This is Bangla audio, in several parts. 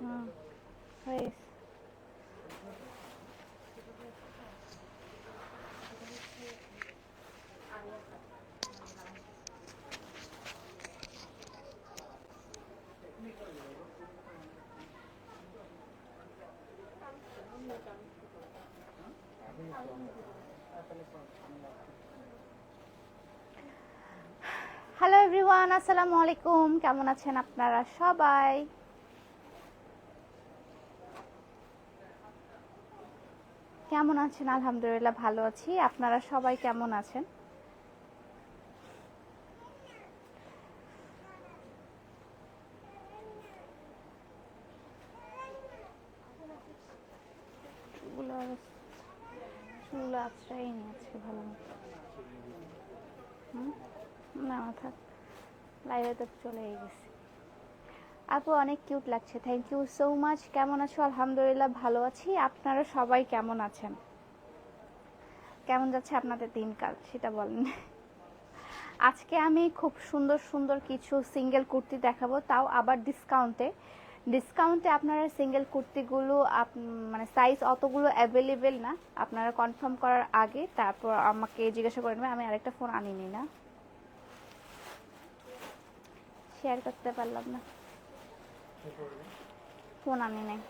হুম হয়ে। হ্যালো এভরিওয়ান আসসালামু আলাইকুম কেমন আছেন আপনারা সবাই কেমন আছেন? আলহামদুলিল্লাহ ভালো আছি। আপনারা সবাই কেমন আছেন? চুল ভালো মতো? না, থাক। তো চলেই গেছে। আপু, অনেক কিউট লাগছে। থ্যাংক ইউ সো মাচ কেমন আছো? আলহামদুলিল্লাহ ভালো আছি। আপনারা সবাই কেমন আছেন? কেমন যাচ্ছে আপনাদের দিনকাল? সেটা বলেন। আজকে আমি খুব সুন্দর সুন্দর কিছু সিঙ্গেল কুর্তি দেখাবো। তাও আবার ডিসকাউন্টে ডিসকাউন্টে আপনারা সিঙ্গেল কুর্তিগুলো মানে সাইজ অতগুলো অ্যাভেলেবেল না। আপনারা কনফার্ম করার আগে তারপর আমাকে জিজ্ঞাসা করে নেবেন। আমি আরেকটা ফোন আনিনি না। শেয়ার করতে পারলাম না। ফোন আনি নাই।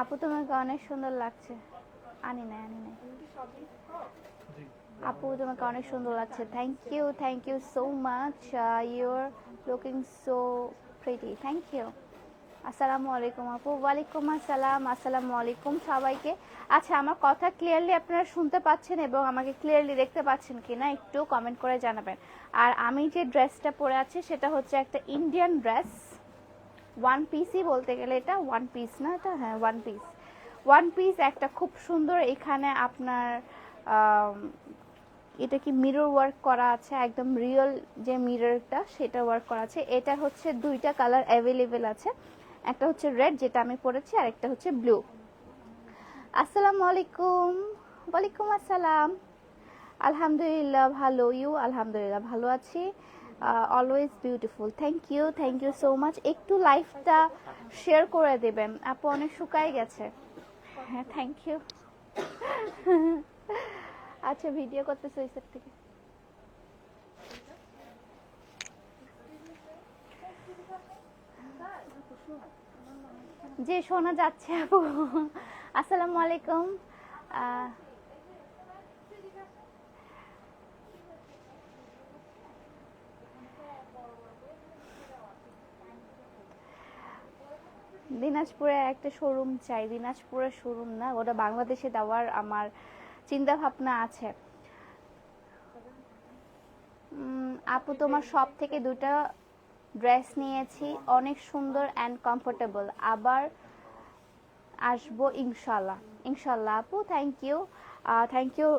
আপু তোমাকে অনেক সুন্দর লাগছে। আনি নাই আনি নাই। আপু তোমাকে অনেক সুন্দর লাগছে। Thank you thank you so much your looking so pretty thank you আসসালামু আলাইকুম আপু। ওয়ালাইকুম আসসালাম। আসসালামু আলাইকুম সবাইকে। আচ্ছা আমার কথা ক্লিয়ারলি আপনারা শুনতে পাচ্ছেন এবং আমাকে ক্লিয়ারলি দেখতে পাচ্ছেন কি না একটু কমেন্ট করে জানাবেন। আর আমি যে ড্রেসটা পরে আছি, সেটা হচ্ছে একটা ইন্ডিয়ান ড্রেস ওয়ান পিসই বলতে গেলে এটা ওয়ান পিস না এটা? হ্যাঁ ওয়ান পিস ওয়ান পিস একটা খুব সুন্দর এখানে আপনার এটা কি মিরর ওয়ার্ক করা আছে? একদম রিয়েল যে মিররটা সেটা ওয়ার্ক করা আছে। এটা হচ্ছে দুইটা কালার অ্যাভেলেবেল আছে। একটা হচ্ছে রেড যেটা আমি পরেছি, আর একটা হচ্ছে ব্লু আসসালামু আলাইকুম। ওয়ালাইকুম আসসালাম। আলহামদুলিল্লাহ ভালো। ইউ আলহামদুলিল্লাহ ভালো আছি। Always beautiful thank you thank you so much একটু লাইফটা শেয়ার করে দেবেন। আপু অনেক শুকাই গেছে। হ্যাঁ থ্যাংক ইউ আচ্ছা ভিডিও করতেছে ওই থেকে। জি শোনা যাচ্ছে আপু আসসালামু আলাইকুম। দিনাজপুরে একটা শোরুম চাই দিনাজপুরের শোরুম না ওটা বাংলাদেশে দেওয়ার আমার চিন্তা ভাবনা আছে। উম, আপু তোমার সব থেকে দুটো ড্রেস নিয়েছি, অনেক সুন্দর অ্যান্ড কমফোর্টেবল আবার আসব ইনশাল্লাহ ইনশাল্লাহ আপু thank you thank you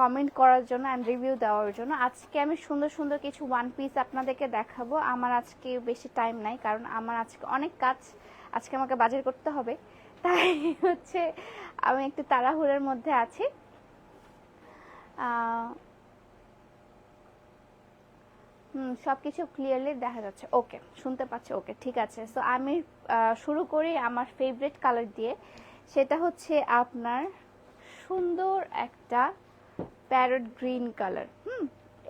comment করার জন্য অ্যান্ড রিভিউ দেওয়ার জন্য। আজকে আমি সুন্দর সুন্দর কিছু ওয়ান পিস আপনাদেরকে দেখাবো। আমার আজকে বেশি টাইম নাই, কারণ আমার আজকে অনেক কাজ আজকে আমাকে বাজার করতে হবে। তাই হচ্ছে আমি একটু তাড়াহুড়োর মধ্যে আছি। হুম সব কিছু ক্লিয়ারলি দেখা যাচ্ছে। ওকে শুনতে পাচ্ছি। ওকে ঠিক আছে। সো আমি শুরু করি আমার ফেভারিট কালার দিয়ে। সেটা হচ্ছে আপনার সুন্দর একটা প্যারট গ্রিন কালার হুম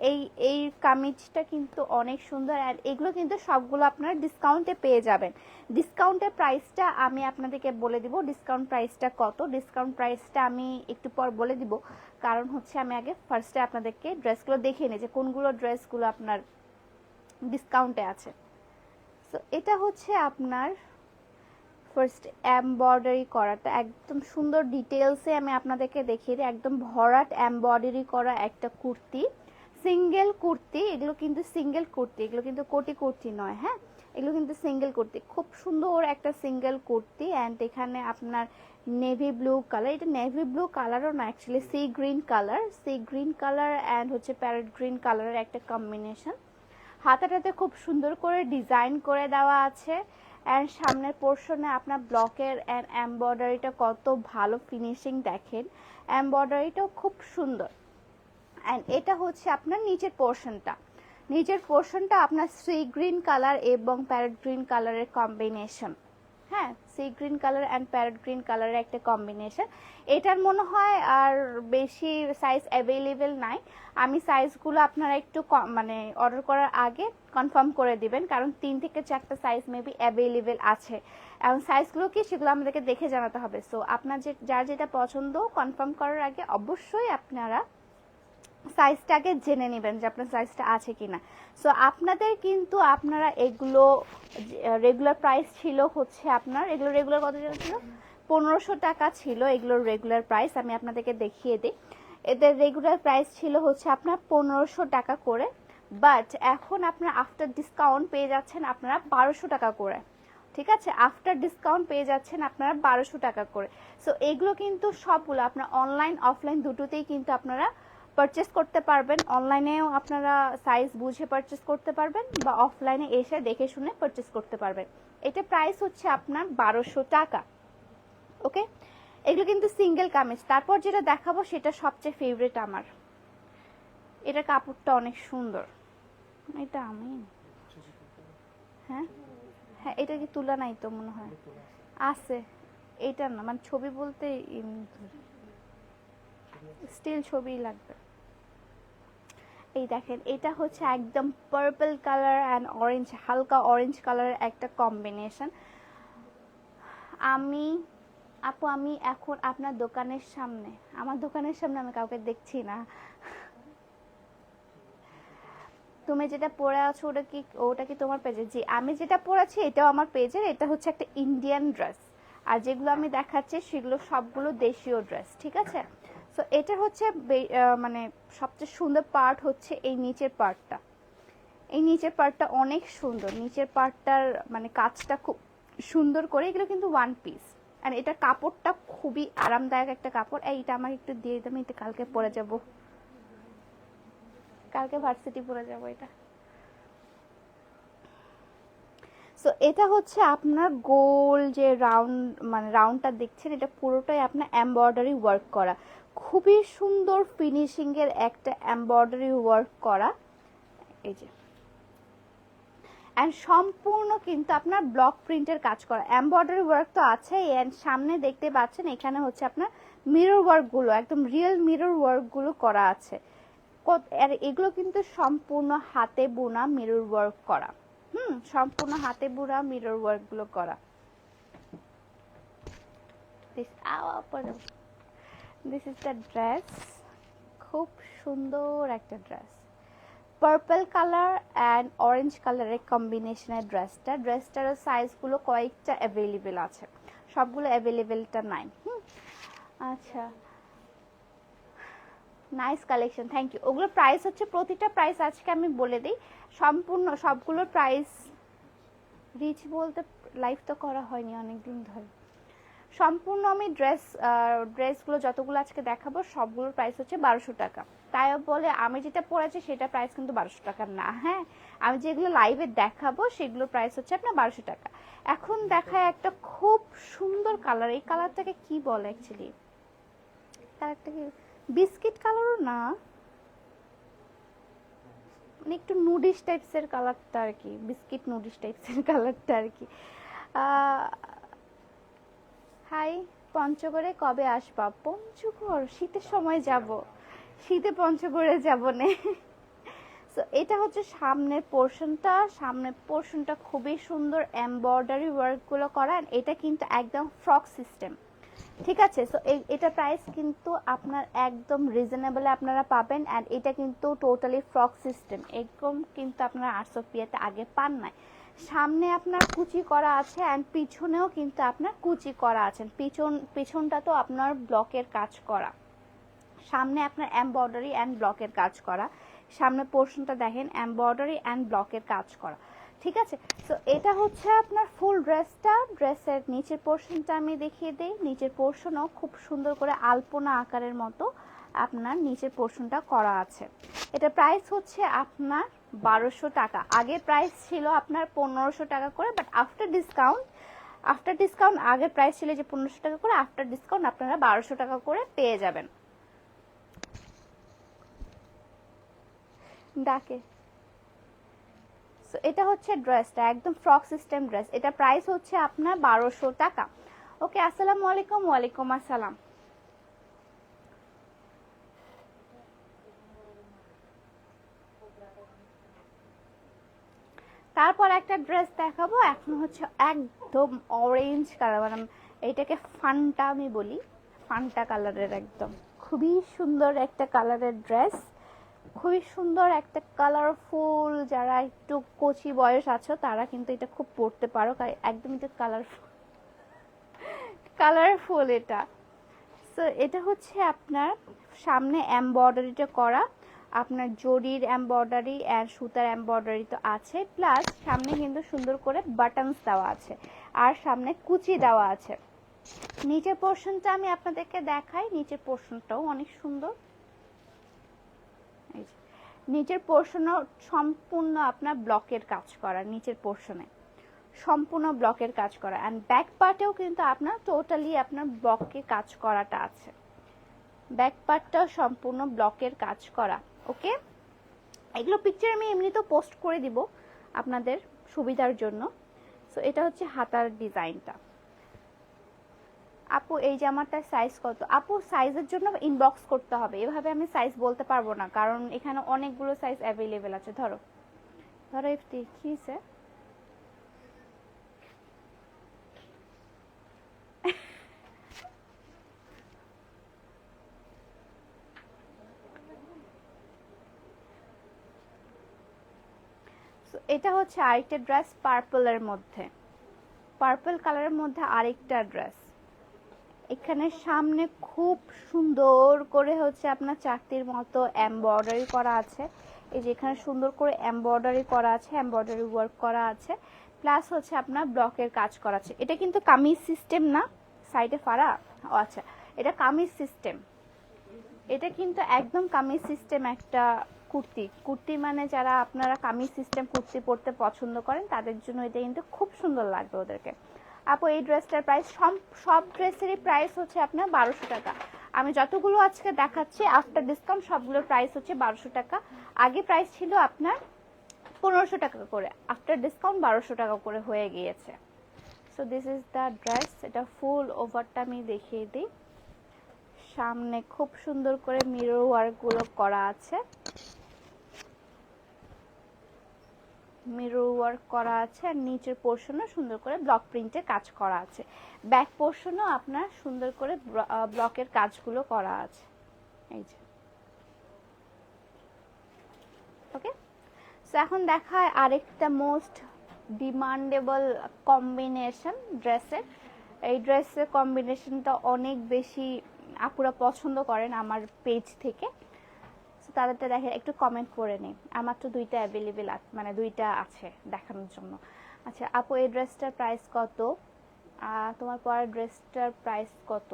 এই এই কামিজটা কিন্তু অনেক সুন্দর আর এগুলো কিন্তু সবগুলো আপনারা ডিসকাউন্টে পেয়ে যাবেন। ডিসকাউন্টের প্রাইসটা আমি আপনাদেরকে বলে দিব ডিসকাউন্ট প্রাইসটা কত? ডিসকাউন্ট প্রাইসটা আমি একটু পর বলে দিব। কারণ হচ্ছে আমি আগে ফার্স্টে আপনাদেরকে ড্রেসগুলো দেখিয়ে নিই যে কোনগুলো ড্রেসগুলো আপনার ডিসকাউন্টে আছে। তো এটা হচ্ছে আপনার ফার্স্ট এমব্রয়ডারি করাটা। একদম সুন্দর ডিটেলসে আমি আপনাদেরকে দেখিয়ে দিই। একদম ভরাট এমব্রয়ডারি করা একটা কুর্তি। সিঙ্গেল কুর্তি, এগুলো কিন্তু সিঙ্গেল কুর্তি, এগুলো কিন্তু কোটি কুর্তি নয় হ্যাঁ? এগুলো কিন্তু সিঙ্গেল কুর্তি। খুব সুন্দর একটা সিঙ্গেল কুর্তি অ্যান্ড এখানে আপনার নেভি ব্লু কালার এটা নেভি ব্লু কালারও না actually sea green colour sea green colour and হচ্ছে প্যারেট গ্রিন কালারের একটা কম্বিনেশন হাতাটাতে খুব সুন্দর করে ডিজাইন করে দেওয়া আছে অ্যান্ড সামনের পোর্শনে আপনার ব্লকের অ্যান্ড এমব্রয়ডারিটা কত ভালো ফিনিশিং দেখেন। এমব্রয়ডারিটাও খুব সুন্দর। অ্যান্ড এটা হচ্ছে আপনার নিচের পোর্শনটা নিচের পোর্শনটা আপনার সি গ্রিন কালার এবং প্যারেট গ্রিন কালারের কম্বিনেশন হ্যাঁ sea green colour and parrot green কালারের একটা কম্বিনেশন এটার মনে হয় আর বেশি সাইজ অ্যাভেলেবেল নাই। আমি সাইজগুলো আপনারা একটু মানে অর্ডার করার আগে কনফার্ম করে দিবেন, কারণ তিন থেকে চারটা সাইজ মেবি অ্যাভেলেবেল আছে। এবং সাইজগুলো কি সেগুলো আমাদেরকে দেখে জানাতে হবে। সো আপনার যে যার যেটা পছন্দ কনফার্ম করার আগে অবশ্যই আপনারা সাইজটাকে জেনে নেবেন যে আপনার সাইজটা আছে কিনা। সো আপনাদের কিন্তু আপনারা এগুলো রেগুলার প্রাইস ছিল হচ্ছে আপনার, এগুলো রেগুলার কত ছিল? পনেরোশো টাকা ছিল এগুলোর রেগুলার প্রাইস আমি আপনাদেরকে দেখিয়ে দিই। এদের রেগুলার প্রাইস ছিল হচ্ছে আপনার পনেরোশো টাকা করে বাট এখন আপনার আফটার ডিসকাউন্ট পেয়ে যাচ্ছেন আপনারা বারোশো টাকা করে। ঠিক আছে? আফটার ডিসকাউন্ট পেয়ে যাচ্ছেন আপনারা বারোশো টাকা করে। সো এগুলো কিন্তু সবগুলো আপনার অনলাইন অফলাইন দুটোতেই কিন্তু আপনারা পারচেস করতে পারবেন। অনলাইনেও আপনারা সাইজ বুঝে পারচেস করতে পারবেন বা অফলাইনে এসে দেখে শুনে পারচেস করতে পারবেন। এটা প্রাইস হচ্ছে আপনার বারোশো টাকা। ওকে এগুলো কিন্তু সিঙ্গেল কামিজ। তারপর যেটা দেখাবো সেটা সবচেয়ে ফেভারিট আমার। এটা কাপড়টা অনেক সুন্দর। এটা আমি। হ্যাঁ? হ্যাঁ এটা কি তুলা নাই তো মনে হয়? আছে। এটা না মানে ছবি বলতে স্টিল ছবি লাগবে। এই দেখেন, এটা হচ্ছে একদম পার্পল কালার অ্যান্ড অরেঞ্জ হালকা অরেঞ্জ কালারের একটা কম্বিনেশন আমি, আপু, আমি এখন আপনার দোকানের সামনে, আমার দোকানের সামনে আমি কাউকে দেখছি না। তুমি যেটা পরে আছো, ওটা কি ওটা কি তোমার পেজে জি, আমি যেটা পরেছি এটাও আমার পেজের এটা হচ্ছে একটা ইন্ডিয়ান ড্রেস আর যেগুলো আমি দেখাচ্ছি, সেগুলো সবগুলো দেশীয় ড্রেস ঠিক আছে? সো এটা হচ্ছে মানে সবচেয়ে সুন্দর পার্ট হচ্ছে এই নিচের পার্টটা এই নিচের পার্টটা অনেক সুন্দর। নিচের পার্টটার মানে কাজটা খুব সুন্দর করে এগুলো কিন্তু ওয়ান পিস আর এটা কাপড়টা খুবই আরামদায়ক একটা কাপড়। এই, এটা আমাকে একটু দিয়ে দিতাম এটা কালকে পরে যাব। কালকে ভার্সিটি পরে যাব এটা। সো এটা হচ্ছে আপনার গোল যে রাউন্ড মানে রাউন্ডটা দেখছেন এটা পুরোটাই আপনার এমব্রয়ডারি ওয়ার্ক করা। খুবই সুন্দর ফিনিশিং এর একটা এমব্রয়ডারি ওয়ার্ক করা। এই যে। অ্যান্ড সম্পূর্ণ কিন্তু আপনার ব্লক প্রিন্টের কাজ করা। এমব্রয়ডারি ওয়ার্ক তো আছে অ্যান্ড সামনে দেখতে পাচ্ছেন, এখানে হচ্ছে আপনার মিরর ওয়ার্কগুলো একদম রিয়েল মিরর ওয়ার্কগুলো করা আছে। আর এগুলো কিন্তু সম্পূর্ণ হাতে বোনা মিরর ওয়ার্ক করা। হুম, সম্পূর্ণ হাতে বোনা মিরর ওয়ার্কগুলো করা। This this is the dress খুব সুন্দর একটা dress purple colour and orange কালারের কম্বিনেশনের ড্রেসটা ড্রেসটার সাইজগুলো কয়েকটা অ্যাভেলেবেল আছে। সবগুলো অ্যাভেলেবেলটা নাই। হুম। আচ্ছা। নাইস কালেকশন থ্যাংক ইউ ওগুলোর প্রাইস হচ্ছে, প্রতিটা প্রাইস আজকে আমি বলে দিই। সম্পূর্ণ সবগুলোর প্রাইস রিচ বলতে লাইভ তো করা হয়নি অনেকদিন ধরে। সম্পূর্ণ আমি ড্রেস ড্রেসগুলো যতগুলো আজকে দেখাবো, সবগুলোর প্রাইস হচ্ছে বারোশো টাকা। তাই বলে আমি যেটা পড়েছি সেটা প্রাইস কিন্তু বারোশো টাকা না হ্যাঁ? আমি যেগুলো লাইভে দেখাবো, সেগুলোর প্রাইস হচ্ছে আপনার বারোশো টাকা। এখন দেখায় একটা খুব সুন্দর কালার এই কালারটাকে কি বলে অ্যাকচুয়ালি কালারটা কি? বিস্কিট কালারও না? মানে একটু নুডিশ টাইপসের কালারটা আর কি বিস্কিট নুডিশ টাইপসের কালারটা আর কি। হাই পঞ্চগড়ে কবে আসবা পঞ্চগড় শীতের সময় যাব। শীতে পঞ্চগড়ে যাব নে। সো এটা হচ্ছে সামনের পোর্শনটা সামনের পোর্শনটা খুবই সুন্দর এমব্রয়ডারি ওয়ার্কগুলো করা এটা কিন্তু একদম ফ্রক সিস্টেম ঠিক আছে? সো এটা প্রাইস কিন্তু আপনার একদম রিজনেবলে আপনারা পাবেন অ্যান্ড এটা কিন্তু টোটালি ফ্রক সিস্টেম একদম কিন্তু আপনারা আটশো পিয়াতে আগে পান নাই। সামনে আপনার কুচি করা আছে অ্যান্ড পিছনেও কিন্তু আপনার কুচি করা আছে। পিছন, পিছনটা তো আপনার ব্লকের কাজ করা। সামনে আপনার এমব্রয়ডারি অ্যান্ড ব্লকের কাজ করা। সামনে পোর্শনটা দেখেন এমব্রয়ডারি অ্যান্ড ব্লকের কাজ করা। ঠিক আছে? তো এটা হচ্ছে আপনার ফুল ড্রেসটা ড্রেসের নিচের পোর্শনটা আমি দেখিয়ে দিই। নিচের পোর্শনও খুব সুন্দর করে আলপনা আকারের মতো আপনার নিচের পোর্শনটা করা আছে। এটা প্রাইস হচ্ছে আপনার বারোশো টাকা। আগের প্রাইস ছিল আপনার পনেরোশো টাকা করে but after discount after discount আগে প্রাইস ছিল যে পনেরোশো টাকা করে আফটার ডিসকাউন্ট আপনারা বারোশো টাকা করে পেয়ে যাবেন। ডাকে। এটা হচ্ছে ড্রেসটা একদম ফ্রক সিস্টেম ড্রেস এটা প্রাইস হচ্ছে আপনার বারোশো টাকা। ওকে আসসালামু আলাইকুম, ওয়ালাইকুম আসসালাম তারপর একটা ড্রেস দেখাবো, এখন হচ্ছে একদম অরেঞ্জ কালার মানে এইটাকে ফান্টা আমি বলি ফান্টা কালারের একদম। খুবই সুন্দর একটা কালারের ড্রেস খুবই সুন্দর একটা কালারফুল যারা একটু কচি বয়স আছো, তারা কিন্তু এটা খুব পড়তে পারো একদম এটা কালারফুল কালারফুল এটা। সো এটা হচ্ছে আপনার সামনে এমব্রয়ডারিটা করা আপনার জরির এমব্রয়ডারি আর সুতার এমব্রয়ডারি তো আছে প্লাস সামনে কিন্তু সুন্দর করে বাটনস দেওয়া আছে, আর সামনে কুচি দেওয়া আছে। নিচের পোর্শনটা আমি আপনাদেরকে দেখাই, নিচের পোর্শনটাও অনেক সুন্দর। নিচের পোর্শনও সম্পূর্ণ আপনার ব্লকের কাজ করা, নিচের পোর্শনে সম্পূর্ণ ব্লকের কাজ করা অ্যান্ড ব্যাক পার্টেও কিন্তু আপনার টোটালি আপনার ব্লকে কাজ করাটা আছে। ব্যাক পার্টটাও সম্পূর্ণ ব্লকের কাজ করা। ওকে? এগুলো পিকচার আমি এমনিতেও পোস্ট করে দিব আপনাদের সুবিধার জন্য। সো এটা হচ্ছে হাতার ডিজাইনটা আপু, এই জামাটার সাইজ কত? আপু সাইজের জন্য ইনবক্স করতে হবে। এভাবে আমি সাইজ বলতে পারব না, কারণ এখানে অনেকগুলো সাইজ অ্যাভেলেবেল আছে। ধরো। ধরো ইফতি কি এটা হচ্ছে আরেকটা ড্রেস পার্পলের মধ্যে। পার্পল কালারের মধ্যে আরেকটা ড্রেস। এখানে সামনে খুব সুন্দর করে হচ্ছে আপনার চাকতির মতো এমব্রয়ডারি করা আছে। এই যে এখানে সুন্দর করে এমব্রয়ডারি করা আছে, এমব্রয়ডারি ওয়ার্ক করা আছে। প্লাস হচ্ছে আপনার ব্লকের কাজ করা আছে। এটা কিন্তু কামিজ সিস্টেম না? সাইডে ফাড়া? ও আচ্ছা এটা কামিজ সিস্টেম। এটা কিন্তু একদম কামিজ সিস্টেম একটা কুর্তি। কুর্তি মানে যারা আপনারা কামিজ সিস্টেম কুর্তি পরতে পছন্দ করেন, তাদের জন্য এটা কিন্তু খুব সুন্দর লাগবে ওদেরকে। আপু, এই ড্রেসটার প্রাইস সব সব ড্রেসেরই প্রাইস হচ্ছে আপনার বারোশো টাকা। আমি যতগুলো আজকে দেখাচ্ছি আফটার ডিসকাউন্ট সবগুলোর প্রাইস হচ্ছে বারোশো টাকা। আগে প্রাইস ছিল আপনার পনেরোশো টাকা করে। আফটার ডিসকাউন্ট বারোশো টাকা করে হয়ে গিয়েছে। So this is the dress এটা ফুল ওভারটা আমি দেখিয়ে দিই। সামনে খুব সুন্দর করে মিরর ওয়ার্কগুলো করা আছে। মিরর ওয়ার্ক করা আছে আর নিচের পোর্শনও সুন্দর করে ব্লক প্রিন্টের কাজ করা আছে। ব্যাক পোর্শনও আপনার সুন্দর করে ব্লকের কাজগুলো করা আছে। এই যে। ওকে সো এখন দেখায় আরেকটা মোস্ট ডিমান্ডেবল কম্বিনেশন ড্রেসের এই ড্রেসের কম্বিনেশনটা অনেক বেশি আপুরা পছন্দ করেন আমার পেজ থেকে। তাদেরটা দেখে একটু কমেন্ট করে নিই। আমার তো দুইটা অ্যাভেলেবেল মানে দুইটা আছে দেখানোর জন্য। আচ্ছা আপু, এই ড্রেসটার প্রাইস কত? তোমার পরের ড্রেসটার প্রাইস কত?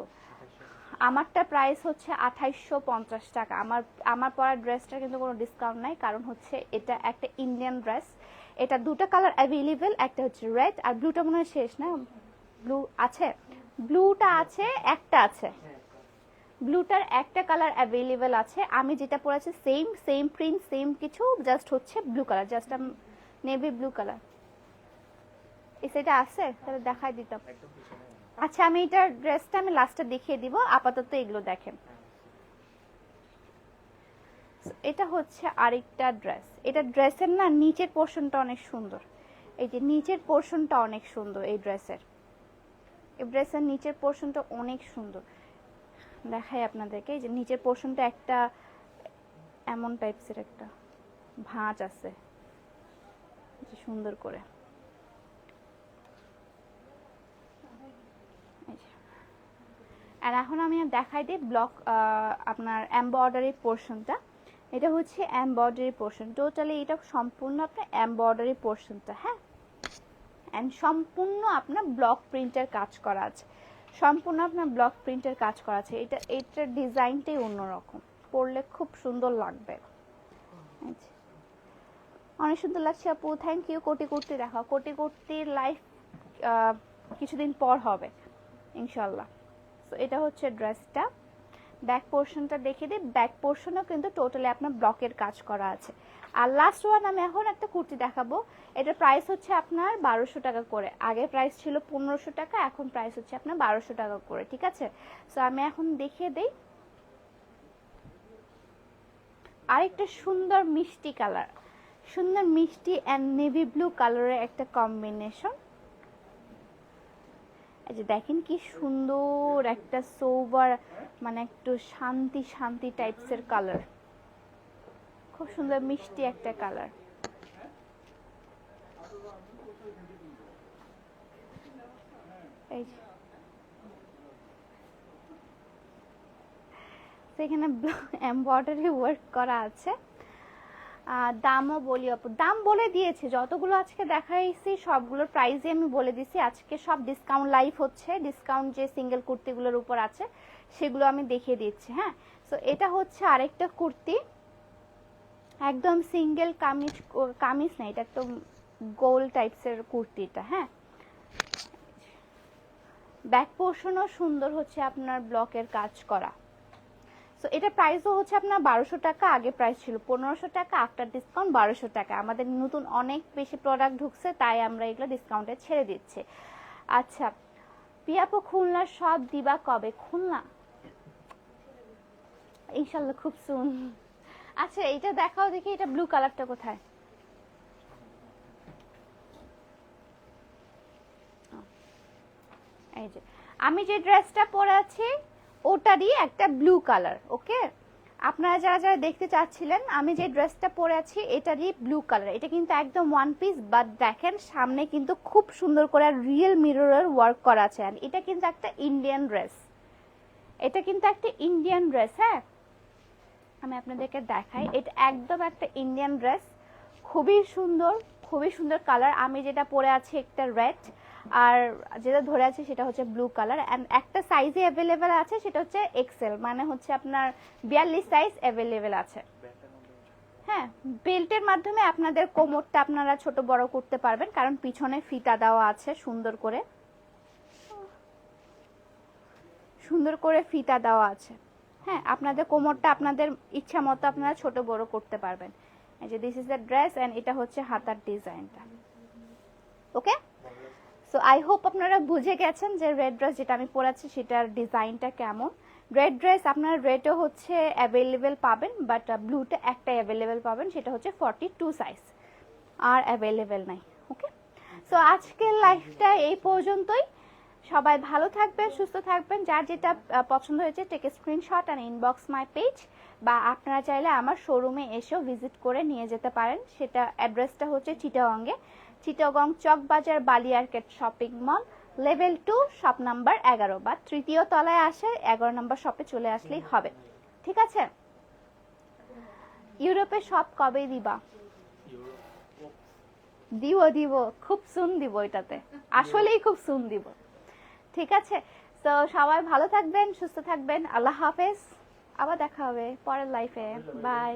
আমারটা প্রাইস হচ্ছে আঠাইশশো পঞ্চাশ টাকা। আমার আমার পরার ড্রেসটা কিন্তু কোনো ডিসকাউন্ট নাই, কারণ হচ্ছে এটা একটা ইন্ডিয়ান ড্রেস এটা দুটো কালার অ্যাভেলেবেল একটা হচ্ছে রেড আর ব্লুটা মনে হয় শেষ না? ব্লু আছে? ব্লুটা আছে, একটা আছে। ব্লুটার একটা কালার অ্যাভেলেবেল আছে। আমি যেটা পরেছি সেম সেম প্রিন্ট সেম কিছু জাস্ট হচ্ছে blue colour just navy blue colour এই সেটা আছে? তাহলে দেখাই দিতাম আচ্ছা আমি এটার ড্রেসটা আমি লাস্টে দেখিয়ে দিব আপাতত এগুলো দেখেন। এটা হচ্ছে আরেকটা ড্রেস এটা ড্রেসের না নিচের পোর্শনটা অনেক সুন্দর। এই যে নিচের পোর্শনটা অনেক সুন্দর এই ড্রেসের এই ড্রেসের নিচের পোর্শনটা অনেক সুন্দর। দেখাই আপনাদেরকে। এই যে নিচের পোর্শনটা একটা, এমন টাইপসের একটা ভাঁজ আছে। সুন্দর করে। আর এখন আমি দেখাই দিই ব্লক আপনার এমব্রয়ডারি পোর্শনটা এটা হচ্ছে এমব্রয়ডারি পোর্শন টোটালি এটা সম্পূর্ণ আপনার এমব্রয়ডারি পোর্শনটা হ্যাঁ? অ্যান্ড সম্পূর্ণ আপনার ব্লক প্রিন্টের কাজ করা আছে। সম্পূর্ণ আপনার ব্লক প্রিন্টের কাজ করা আছে। এটা, এটার ডিজাইনটাই অন্যরকম। পরলে খুব সুন্দর লাগবে। অনেক সুন্দর লাগছে আপু। থ্যাংক ইউ কোটি কোটি দেখা। কোটি কুর্তির লাইফ কিছুদিন পর হবে ইনশাল্লাহ তো এটা হচ্ছে ড্রেসটা ব্যাক পোর্শনটা দেখে দিই ব্যাক পোর্শনও কিন্তু টোটালি আপনার ব্লকের কাজ করা আছে। আর লাস্ট ওয়ান আমি এখন একটা কুর্তি দেখাবো। এটার প্রাইস হচ্ছে আপনার বারোশো টাকা করে। আগে প্রাইস ছিল পনেরোশো টাকা, এখন প্রাইস হচ্ছে আপনার বারোশো টাকা করে, ঠিক আছে? সো আমি এখন দেখিয়ে দিই। আরেকটা সুন্দর মিষ্টি কালার সুন্দর মিষ্টি অ্যান্ড নেভি ব্লু কালারের একটা কম্বিনেশন এই যে দেখেন কি সুন্দর একটা সোবার মানে একটু শান্তি শান্তি টাইপসের কালার খুব সুন্দর মিষ্টি একটা কালার এই এখানে এমব্রয়ডারি ওয়ার্ক করা আছে। দামও বলি আপু দাম বলে দিয়েছি। যতগুলো আজকে দেখাইছি, সবগুলোর প্রাইসই আমি বলে দিছি। আজকে সব ডিসকাউন্ট লাইভ হচ্ছে ডিসকাউন্ট যে সিঙ্গেল কুর্তিগুলোর উপর আছে, সেগুলো আমি দেখিয়ে দিচ্ছি হ্যাঁ? সো এটা হচ্ছে আরেকটা কুর্তি। একদম সিঙ্গেল কামিজ কামিজ না, এটা একদম গোল টাইপসের কুর্তিটা হ্যাঁ? ব্যাক পোর্শনও সুন্দর হচ্ছে আপনার ব্লকের কাজ করা। সো এটা প্রাইসও হচ্ছে আপনার বারোশো টাকা, আগে প্রাইস ছিল পনেরোশো টাকা আফটার ডিসকাউন্ট বারোশো টাকা। আমাদের নতুন অনেক বেশি প্রোডাক্ট ঢুকছে, তাই আমরা এগুলো ডিসকাউন্টে ছেড়ে দিচ্ছি। আচ্ছা পিয়াপো খুলনা সব দিবা কবে? খুলনা? ইনশাল্লাহ খুব সুন আচ্ছা এইটা দেখাও দেখি, এটা ব্লু কালারটা কোথায়? এই যে, আমি যে ড্রেসটা পরে আছি ওটারই একটা ব্লু কালার ওকে আপনারা যারা যারা দেখতে চাচ্ছিলেন, আমি যে ড্রেসটা পরে আছি এটারই ব্লু কালার এটা কিন্তু একদম ওয়ান পিস বাট দেখেন, সামনে কিন্তু খুব সুন্দর করে রিয়েল মিররের ওয়ার্ক করা আছে। এটা কিন্তু একটা ইন্ডিয়ান ড্রেস এটা কিন্তু একটা ইন্ডিয়ান ড্রেস হ্যাঁ? আমি আপনাদেরকে দেখাই, এটা একদম একটা ইন্ডিয়ান ড্রেস খুবই সুন্দর খুবই সুন্দর কালার আমি যেটা পরে আছি, একটা রেড আর যেটা ধরে আছে সেটা হচ্ছে ব্লু কালার অ্যান্ড একটা সাইজে অ্যাভেলেবেল আছে, সেটা হচ্ছে এক্সেল মানে হচ্ছে আপনার বিয়াল্লিশ সাইজ অ্যাভেলেবেল আছে। হ্যাঁ বেল্টের মাধ্যমে আপনাদের কোমরটা আপনারা ছোট, বড় করতে পারবেন, কারণ পিছনে ফিতা দেওয়া আছে সুন্দর করে। সুন্দর করে ফিতা দেওয়া আছে। হ্যাঁ আপনাদের কোমরটা আপনাদের ইচ্ছা মতো আপনারা ছোট, বড় করতে পারবেন। যে this is the dress and এটা হচ্ছে হাতার ডিজাইনটা ওকে সো আই হোপ আপনারা বুঝে গেছেন যে রেড ড্রেস যেটা আমি পরেছি সেটার ডিজাইনটা কেমন। রেড ড্রেস আপনারা রেডও হচ্ছে অ্যাভেলেবেল পাবেন বাট ব্লুটা একটা অ্যাভেলেবেল পাবেন, সেটা হচ্ছে ফর্টি টু সাইজ আর অ্যাভেলেবেল নাই ওকে সো আজকের লাইফটা এই পর্যন্তই। সবাই ভালো থাকবেন, সুস্থ থাকবেন। যার যেটা পছন্দ হয়েছে take screenshot and inbox my page বা আপনারা চাইলে আমার শোরুমে এসেও ভিজিট করে নিয়ে যেতে পারেন। সেটা অ্যাড্রেসটা হচ্ছে চিটাগঙ্গে Chittagong Chawkbazar বালিয়ারকেট shopping mall, level two, shop number এগারো বা তৃতীয় তলায় আসে, এগারো নম্বর শপে চলে আসলেই হবে। ঠিক আছে? ইউরোপে সব কবে দিবা? দিব দিব। খুব সুন দিব এটাতে। আসলেই খুব সুন দিব। ঠিক আছে? তো সবাই ভালো থাকবেন, সুস্থ থাকবেন। আল্লাহ হাফেজ। আবার দেখা হবে পরের লাইফে বাই